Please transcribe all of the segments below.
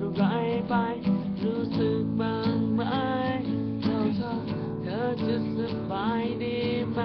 อะไรไป รู้สึกบางไหมเราเธอเธอจะสบายดีไหม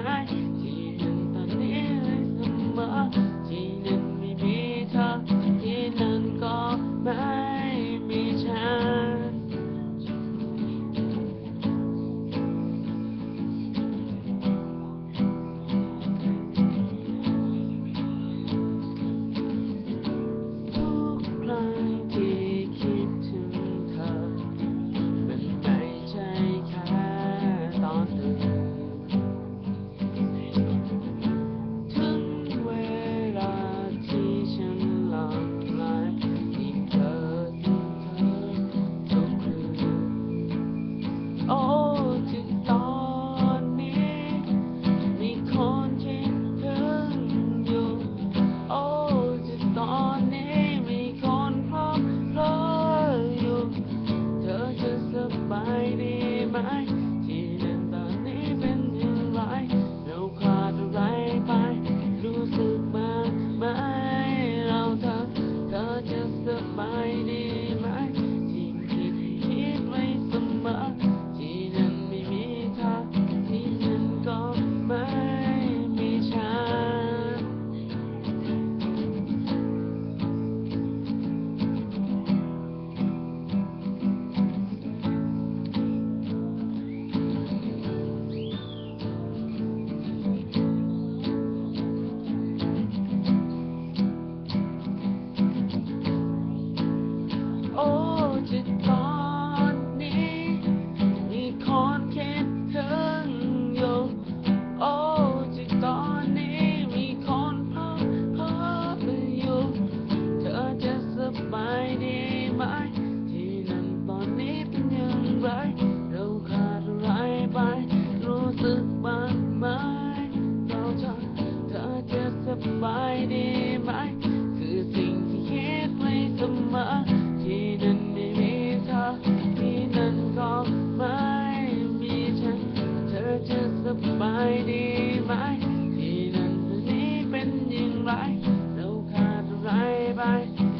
bye.